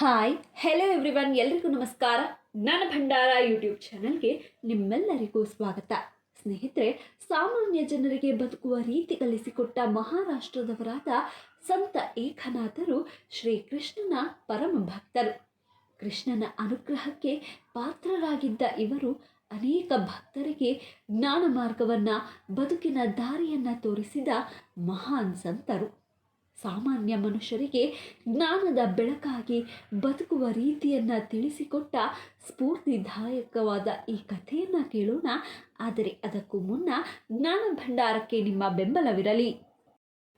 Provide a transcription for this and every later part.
Hi hello everyone ಎಲ್ರಿಗೂ ನಮಸ್ಕಾರ. ಜ್ಞಾನ ಭಂಡಾರ ಯೂಟ್ಯೂಬ್ ಚಾನಲ್ಗೆ ನಿಮ್ಮೆಲ್ಲರಿಗೂ ಸ್ವಾಗತ. ಸ್ನೇಹಿತರೆ, ಸಾಮಾನ್ಯ ಜನರಿಗೆ ಬದುಕುವ ರೀತಿ ಕಲಿಸಿಕೊಟ್ಟ ಮಹಾರಾಷ್ಟ್ರದವರಾದ ಸಂತ ಏಕನಾಥರು ಶ್ರೀಕೃಷ್ಣನ ಪರಮ ಭಕ್ತರು. ಕೃಷ್ಣನ ಅನುಗ್ರಹಕ್ಕೆ ಪಾತ್ರರಾಗಿದ್ದ ಇವರು ಅನೇಕ ಭಕ್ತರಿಗೆ ಜ್ಞಾನ ಮಾರ್ಗವನ್ನು, ಬದುಕಿನ ದಾರಿಯನ್ನು ತೋರಿಸಿದ ಮಹಾನ್ ಸಂತರು. ಸಾಮಾನ್ಯ ಮನುಷ್ಯರಿಗೆ ಜ್ಞಾನದ ಬೆಳಕಾಗಿ ಬದುಕುವ ರೀತಿಯನ್ನು ತಿಳಿಸಿಕೊಟ್ಟ ಸ್ಫೂರ್ತಿದಾಯಕವಾದ ಈ ಕಥೆಯನ್ನು ಕೇಳೋಣ. ಆದರೆ ಅದಕ್ಕೂ ಮುನ್ನ ಜ್ಞಾನ ಭಂಡಾರಕ್ಕೆ ನಿಮ್ಮ ಬೆಂಬಲವಿರಲಿ.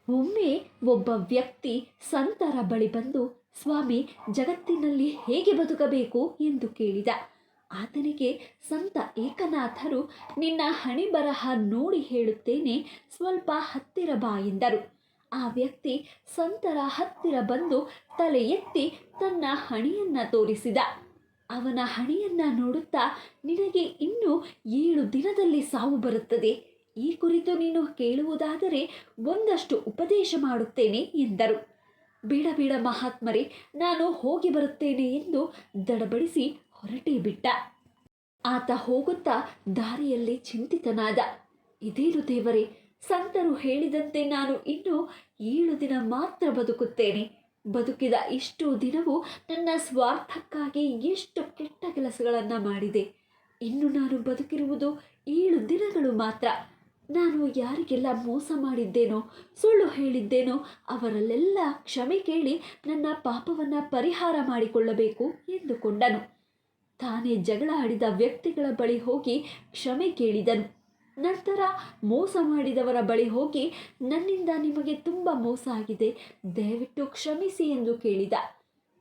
ಒಮ್ಮೆ ಒಬ್ಬ ವ್ಯಕ್ತಿ ಸಂತರ ಬಳಿ ಬಂದು, ಸ್ವಾಮಿ, ಜಗತ್ತಿನಲ್ಲಿ ಹೇಗೆ ಬದುಕಬೇಕು? ಎಂದು ಕೇಳಿದ. ಆತನಿಗೆ, ಸಂತ ಏಕನಾಥರು, ನಿನ್ನ ಹಣಿಬರಹ ನೋಡಿ ಹೇಳುತ್ತೇನೆ, ಸ್ವಲ್ಪ ಹತ್ತಿರ ಬಾ ಎಂದರು. ಆ ವ್ಯಕ್ತಿ ಸಂತರ ಹತ್ತಿರ ಬಂದು ತಲೆ ಎತ್ತಿ ತನ್ನ ಹಣಿಯನ್ನ ತೋರಿಸಿದ. ಅವನ ಹಣಿಯನ್ನ ನೋಡುತ್ತಾ, ನಿನಗೆ ಇನ್ನೂ ಏಳು ದಿನದಲ್ಲಿ ಸಾವು ಬರುತ್ತದೆ. ಈ ಕುರಿತು ನೀನು ಕೇಳುವುದಾದರೆ ಒಂದಷ್ಟು ಉಪದೇಶ ಮಾಡುತ್ತೇನೆ ಎಂದರು. ಬೇಡ ಬೇಡ ಮಹಾತ್ಮರೇ, ನಾನು ಹೋಗಿ ಬರುತ್ತೇನೆ ಎಂದು ದಡಬಡಿಸಿ ಹೊರಟೇ ಬಿಟ್ಟ. ಆತ ಹೋಗುತ್ತಾ ದಾರಿಯಲ್ಲಿ ಚಿಂತಿತನಾದ. ಇದೇನು ದೇವರೇ ಸಂತರು ಹೇಳಿದಂತೆ ನಾನು ಇನ್ನು ಏಳು ದಿನ ಮಾತ್ರ ಬದುಕುತ್ತೇನೆ. ಬದುಕಿದ ಇಷ್ಟು ದಿನವೂ ನನ್ನ ಸ್ವಾರ್ಥಕ್ಕಾಗಿ ಎಷ್ಟು ಕೆಟ್ಟ ಕೆಲಸಗಳನ್ನು ಮಾಡಿದೆ. ಇನ್ನು ನಾನು ಬದುಕಿರುವುದು ಏಳು ದಿನಗಳು ಮಾತ್ರ. ನಾನು ಯಾರಿಗೆಲ್ಲ ಮೋಸ ಮಾಡಿದ್ದೇನೋ, ಸುಳ್ಳು ಹೇಳಿದ್ದೇನೋ, ಅವರಲ್ಲೆಲ್ಲ ಕ್ಷಮೆ ಕೇಳಿ ನನ್ನ ಪಾಪವನ್ನು ಪರಿಹಾರ ಮಾಡಿಕೊಳ್ಳಬೇಕು ಎಂದುಕೊಂಡನು. ತಾನೇ ಜಗಳ ಆಡಿದ ವ್ಯಕ್ತಿಗಳ ಬಳಿ ಹೋಗಿ ಕ್ಷಮೆ ಕೇಳಿದನು. ನಂತರ ಮೋಸ ಮಾಡಿದವರ ಬಳಿ ಹೋಗಿ ನನ್ನಿಂದ ನಿಮಗೆ ತುಂಬ ಮೋಸ ಆಗಿದೆ, ದಯವಿಟ್ಟು ಕ್ಷಮಿಸಿ ಎಂದು ಕೇಳಿದ.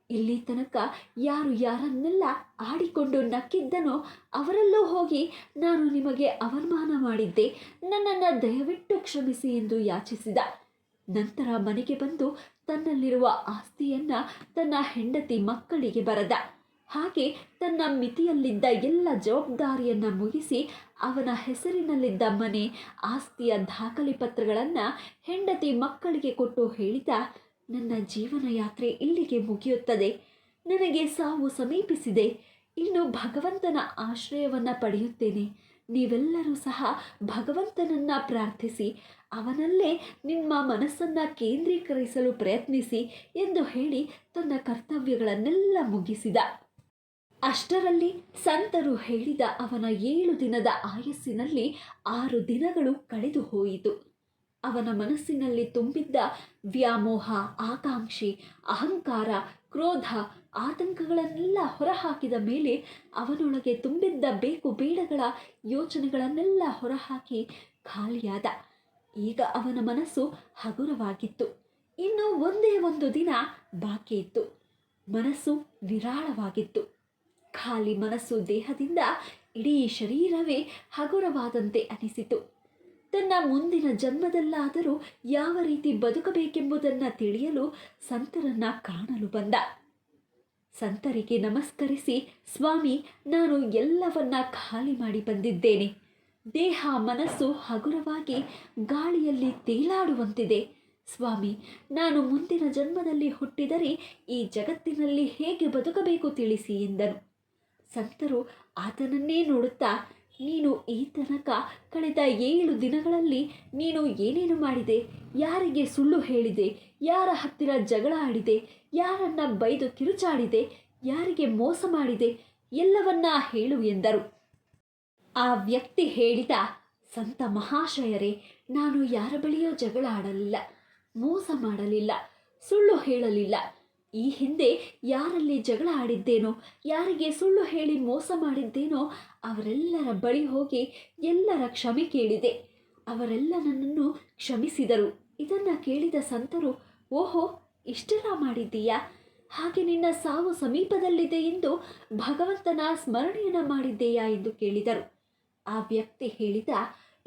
ಇಲ್ಲಿ ತನಕ ಯಾರು ಯಾರನ್ನೆಲ್ಲ ಆಡಿಕೊಂಡು ನಕ್ಕಿದ್ದನೋ ಅವರಲ್ಲೂ ಹೋಗಿ ನಾನು ನಿಮಗೆ ಅವಮಾನ ಮಾಡಿದ್ದೆ, ನನ್ನನ್ನು ದಯವಿಟ್ಟು ಕ್ಷಮಿಸಿ ಎಂದು ಯಾಚಿಸಿದ. ನಂತರ ಮನೆಗೆ ಬಂದು ತನ್ನಲ್ಲಿರುವ ಆಸ್ತಿಯನ್ನ ತನ್ನ ಹೆಂಡತಿ ಮಕ್ಕಳಿಗೆ ಬರೆದ. ಹಾಗೆ ತನ್ನ ಮಿತಿಯಲ್ಲಿದ್ದ ಎಲ್ಲ ಜವಾಬ್ದಾರಿಯನ್ನು ಮುಗಿಸಿ ಅವನ ಹೆಸರಿನಲ್ಲಿದ್ದ ಮನೆ, ಆಸ್ತಿಯ ದಾಖಲೆ ಪತ್ರಗಳನ್ನು ಹೆಂಡತಿ ಮಕ್ಕಳಿಗೆ ಕೊಟ್ಟು ಹೇಳಿದ ನನ್ನ ಜೀವನ ಯಾತ್ರೆ ಇಲ್ಲಿಗೆ ಮುಗಿಯುತ್ತದೆ. ನನಗೆ ಸಾವು ಸಮೀಪಿಸಿದೆ. ಇನ್ನು ಭಗವಂತನ ಆಶ್ರಯವನ್ನು ಪಡೆಯುತ್ತೇನೆ. ನೀವೆಲ್ಲರೂ ಸಹ ಭಗವಂತನನ್ನ ಪ್ರಾರ್ಥಿಸಿ, ಅವನಲ್ಲೇ ನಿಮ್ಮ ಮನಸ್ಸನ್ನು ಕೇಂದ್ರೀಕರಿಸಲು ಪ್ರಯತ್ನಿಸಿ ಎಂದು ಹೇಳಿ ತನ್ನ ಕರ್ತವ್ಯಗಳನ್ನೆಲ್ಲ ಮುಗಿಸಿದ. ಅಷ್ಟರಲ್ಲಿ ಸಂತರು ಹೇಳಿದ ಅವನ ಏಳು ದಿನದ ಆಯಸ್ಸಿನಲ್ಲಿ ಆರು ದಿನಗಳು ಕಳೆದು ಹೋಯಿತು. ಅವನ ಮನಸ್ಸಿನಲ್ಲಿ ತುಂಬಿದ್ದ ವ್ಯಾಮೋಹ, ಆಕಾಂಕ್ಷಿ, ಅಹಂಕಾರ, ಕ್ರೋಧ, ಆತಂಕಗಳನ್ನೆಲ್ಲ ಹೊರಹಾಕಿದ ಮೇಲೆ ಅವನೊಳಗೆ ತುಂಬಿದ್ದ ಬೇಕು ಬೇಡಗಳ ಯೋಚನೆಗಳನ್ನೆಲ್ಲ ಹೊರಹಾಕಿ ಖಾಲಿಯಾದ. ಈಗ ಅವನ ಮನಸ್ಸು ಹಗುರವಾಗಿತ್ತು. ಇನ್ನು ಒಂದೇ ಒಂದು ದಿನ ಬಾಕಿ ಇತ್ತು ಮನಸ್ಸು ನಿರಾಳವಾಗಿತ್ತು. ಖಾಲಿ ಮನಸ್ಸು ದೇಹದಿಂದ ಇಡೀ ಶರೀರವೇ ಹಗುರವಾದಂತೆ ಅನಿಸಿತು. ತನ್ನ ಮುಂದಿನ ಜನ್ಮದಲ್ಲಾದರೂ ಯಾವ ರೀತಿ ಬದುಕಬೇಕೆಂಬುದನ್ನು ತಿಳಿಯಲು ಸಂತರನ್ನ ಕಾಣಲು ಬಂದ. ಸಂತರಿಗೆ ನಮಸ್ಕರಿಸಿ, ಸ್ವಾಮಿ, ನಾನು ಎಲ್ಲವನ್ನ ಖಾಲಿ ಮಾಡಿ ಬಂದಿದ್ದೇನೆ. ದೇಹ, ಮನಸ್ಸು ಹಗುರವಾಗಿ ಗಾಳಿಯಲ್ಲಿ ತೇಲಾಡುವಂತಿದೆ. ಸ್ವಾಮಿ, ನಾನು ಮುಂದಿನ ಜನ್ಮದಲ್ಲಿ ಹುಟ್ಟಿದರೆ ಈ ಜಗತ್ತಿನಲ್ಲಿ ಹೇಗೆ ಬದುಕಬೇಕು ತಿಳಿಸಿ, ಎಂದನು. ಸಂತರು ಆತನನ್ನೇ ನೋಡುತ್ತಾ, ನೀನು ಈ ತನಕ ಕಳೆದ ಏಳು ದಿನಗಳಲ್ಲಿ ನೀನು ಏನೇನು ಮಾಡಿದೆ? ಯಾರಿಗೆ ಸುಳ್ಳು ಹೇಳಿದೆ? ಯಾರ ಹತ್ತಿರ ಜಗಳ ಆಡಿದೆ? ಯಾರನ್ನ ಬೈದು ಕಿರುಚಾಡಿದೆ? ಯಾರಿಗೆ ಮೋಸ ಮಾಡಿದೆ? ಎಲ್ಲವನ್ನ ಹೇಳು ಎಂದರು. ಆ ವ್ಯಕ್ತಿ ಹೇಳಿದ, ಸಂತ ಮಹಾಶಯರೇ, ನಾನು ಯಾರ ಬಳಿಯೂ ಜಗಳ ಆಡಲಿಲ್ಲ, ಮೋಸ ಮಾಡಲಿಲ್ಲ, ಸುಳ್ಳು ಹೇಳಲಿಲ್ಲ. ಈ ಹಿಂದೆ ಯಾರಲ್ಲಿ ಜಗಳ ಆಡಿದ್ದೇನೋ, ಯಾರಿಗೆ ಸುಳ್ಳು ಹೇಳಿ ಮೋಸ ಮಾಡಿದ್ದೇನೋ ಅವರೆಲ್ಲರ ಬಳಿ ಹೋಗಿ ಎಲ್ಲರ ಕ್ಷಮೆ ಕೇಳಿದೆ. ಅವರೆಲ್ಲ ನನ್ನನ್ನು ಕ್ಷಮಿಸಿದರು. ಇದನ್ನು ಕೇಳಿದ ಸಂತರು, ಓಹೋ, ಇಷ್ಟೆಲ್ಲ ಮಾಡಿದ್ದೀಯಾ? ಹಾಗೆ ನಿನ್ನ ಸಾವು ಸಮೀಪದಲ್ಲಿದೆ ಎಂದು ಭಗವಂತನ ಸ್ಮರಣೆಯನ್ನು ಮಾಡಿದ್ದೇಯಾ ಎಂದು ಕೇಳಿದರು. ಆ ವ್ಯಕ್ತಿ ಹೇಳಿದ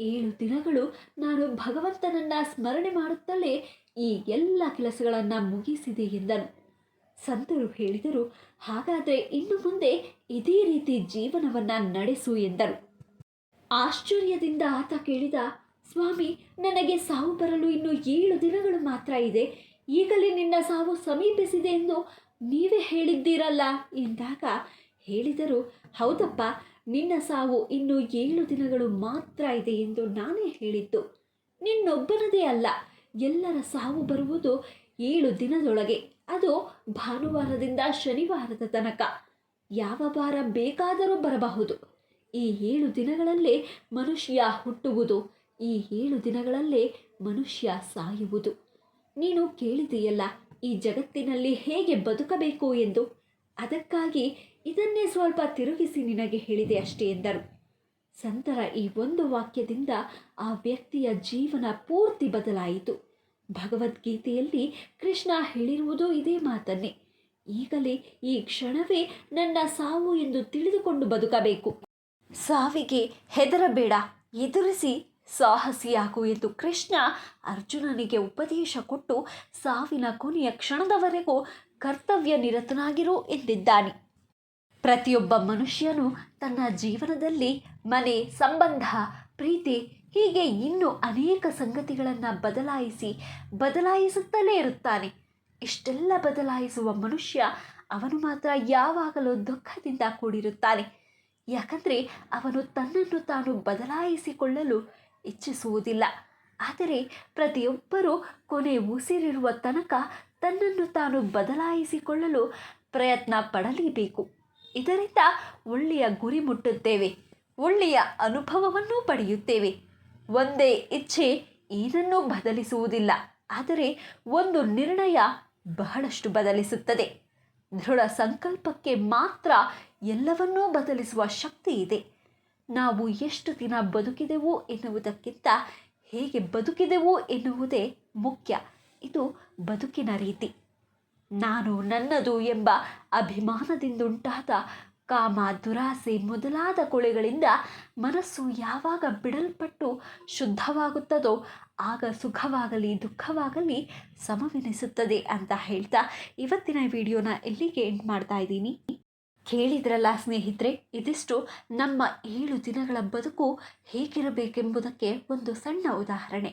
ಏಳು ದಿನಗಳು ನಾನು ಭಗವಂತನನ್ನ ಸ್ಮರಣೆ ಮಾಡುತ್ತಲೇ ಈ ಎಲ್ಲ ಕೆಲಸಗಳನ್ನು ಮುಗಿಸಿದೆ ಎಂದನು. ಸಂತರು ಹೇಳಿದರು, ಹಾಗಾದರೆ ಇನ್ನು ಮುಂದೆ ಇದೇ ರೀತಿ ಜೀವನವನ್ನು ನಡೆಸು ಎಂದರು. ಆಶ್ಚರ್ಯದಿಂದ ಆತ ಕೇಳಿದ, ಸ್ವಾಮಿ, ನನಗೆ ಸಾವು ಬರಲು ಇನ್ನು ಏಳು ದಿನಗಳು ಮಾತ್ರ ಇದೆ. ಈಗಲೇ ನಿನ್ನ ಸಾವು ಸಮೀಪಿಸಿದೆ ಎಂದು ನೀವೇ ಹೇಳಿದ್ದೀರಲ್ಲ ಎಂದಾಗ ಹೇಳಿದರು, ಹೌದಪ್ಪ, ನಿನ್ನ ಸಾವು ಇನ್ನು ಏಳು ದಿನಗಳು ಮಾತ್ರ ಇದೆ ಎಂದು ನಾನೇ ಹೇಳಿದ್ದು. ನಿನ್ನೊಬ್ಬನದೇ ಅಲ್ಲ, ಎಲ್ಲರ ಸಾವು ಬರುವುದು ಏಳು ದಿನದೊಳಗೆ. ಅದು ಭಾನುವಾರದಿಂದ ಶನಿವಾರದ ತನಕ. ಯಾವ ವಾರ ಬೇಕಾದರೂ ಬರಬಹುದು. ಈ ಏಳು ದಿನಗಳಲ್ಲೇ ಮನುಷ್ಯ ಹುಟ್ಟುವುದು. ಈ ಏಳು ದಿನಗಳಲ್ಲೇ ಮನುಷ್ಯ ಸಾಯುವುದು. ನೀನು ಕೇಳಿದೆಯಲ್ಲ ಈ ಜಗತ್ತಿನಲ್ಲಿ ಹೇಗೆ ಬದುಕಬೇಕು ಎಂದು? ಅದಕ್ಕಾಗಿ ಇದನ್ನೇ ಸ್ವಲ್ಪ ತಿರುಗಿಸಿ ನಿನಗೆ ಹೇಳಿದೆ ಅಷ್ಟೇ ಎಂದರು. ಸಂತರ ಈ ಒಂದು ವಾಕ್ಯದಿಂದ ಆ ವ್ಯಕ್ತಿಯ ಜೀವನ ಪೂರ್ತಿ ಬದಲಾಯಿತು. ಭಗವದ್ಗೀತೆಯಲ್ಲಿ ಕೃಷ್ಣ ಹೇಳಿರುವುದು ಇದೇ ಮಾತನ್ನೇ. ಈಗಲೇ ಈ ಕ್ಷಣವೇ ನನ್ನ ಸಾವು ಎಂದು ತಿಳಿದುಕೊಂಡು ಬದುಕಬೇಕು. ಸಾವಿಗೆ ಹೆದರಬೇಡ, ಎದುರಿಸಿ ಸಾಹಸಿಯಾಗು ಎಂದು ಕೃಷ್ಣ ಅರ್ಜುನನಿಗೆ ಉಪದೇಶ ಕೊಟ್ಟು ಸಾವಿನ ಕೊನೆಯ ಕ್ಷಣದವರೆಗೂ ಕರ್ತವ್ಯ ನಿರತನಾಗಿರು ಎಂದಿದ್ದಾನೆ. ಪ್ರತಿಯೊಬ್ಬ ಮನುಷ್ಯನು ತನ್ನ ಜೀವನದಲ್ಲಿ ಮನೆ, ಸಂಬಂಧ, ಪ್ರೀತಿ ಹೀಗೆ ಇನ್ನೂ ಅನೇಕ ಸಂಗತಿಗಳನ್ನು ಬದಲಾಯಿಸಿ ಬದಲಾಯಿಸುತ್ತಲೇ ಇರುತ್ತಾನೆ. ಇಷ್ಟೆಲ್ಲ ಬದಲಾಯಿಸುವ ಮನುಷ್ಯ ಅವನು ಮಾತ್ರ ಯಾವಾಗಲೂ ದುಃಖದಿಂದ ಕೂಡಿರುತ್ತಾನೆ. ಯಾಕಂದರೆ ಅವನು ತನ್ನನ್ನು ತಾನು ಬದಲಾಯಿಸಿಕೊಳ್ಳಲು ಇಚ್ಛಿಸುವುದಿಲ್ಲ. ಆದರೆ ಪ್ರತಿಯೊಬ್ಬರೂ ಕೊನೆ ಉಸಿರಿರುವ ತನಕ ತನ್ನನ್ನು ತಾನು ಬದಲಾಯಿಸಿಕೊಳ್ಳಲು ಪ್ರಯತ್ನ ಪಡಲೇಬೇಕು. ಇದರಿಂದ ಒಳ್ಳೆಯ ಗುರಿ ಮುಟ್ಟುತ್ತೇವೆ. ಒಳ್ಳೆಯ ಅನುಭವವನ್ನು ಪಡೆಯುತ್ತೇವೆ. ಒಂದೇ ಇಚ್ಛೆ ಏನನ್ನೂ ಬದಲಿಸುವುದಿಲ್ಲ. ಆದರೆ ಒಂದು ನಿರ್ಣಯ ಬಹಳಷ್ಟು ಬದಲಿಸುತ್ತದೆ. ದೃಢ ಸಂಕಲ್ಪಕ್ಕೆ ಮಾತ್ರ ಎಲ್ಲವನ್ನೂ ಬದಲಿಸುವ ಶಕ್ತಿ ಇದೆ. ನಾವು ಎಷ್ಟು ದಿನ ಬದುಕಿದೆವು ಎನ್ನುವುದಕ್ಕಿಂತ ಹೇಗೆ ಬದುಕಿದೆವು ಎನ್ನುವುದೇ ಮುಖ್ಯ. ಇದು ಬದುಕಿನ ರೀತಿ. ನಾನು ನನ್ನದು ಎಂಬ ಅಭಿಮಾನದಿಂದುಂಟಾದ ಕಾಮ, ದುರಾಸೆ ಮೊದಲಾದ ಕೊಳೆಗಳಿಂದ ಮನಸ್ಸು ಯಾವಾಗ ಬಿಡಲ್ಪಟ್ಟು ಶುದ್ಧವಾಗುತ್ತದೋ ಆಗ ಸುಖವಾಗಲಿ, ದುಃಖವಾಗಲಿ ಸಮವೆನಿಸುತ್ತದೆ ಅಂತ ಹೇಳ್ತಾ ಇವತ್ತಿನ ವಿಡಿಯೋನ ಇಲ್ಲಿಗೆ ಎಂಡ್ ಮಾಡ್ತಾ ಇದ್ದೀನಿ. ಕೇಳಿದ್ರಲ್ಲ ಸ್ನೇಹಿತರೆ, ಇದಿಷ್ಟು ನಮ್ಮ ಏಳು ದಿನಗಳ ಬದುಕು ಹೇಗಿರಬೇಕೆಂಬುದಕ್ಕೆ ಒಂದು ಸಣ್ಣ ಉದಾಹರಣೆ.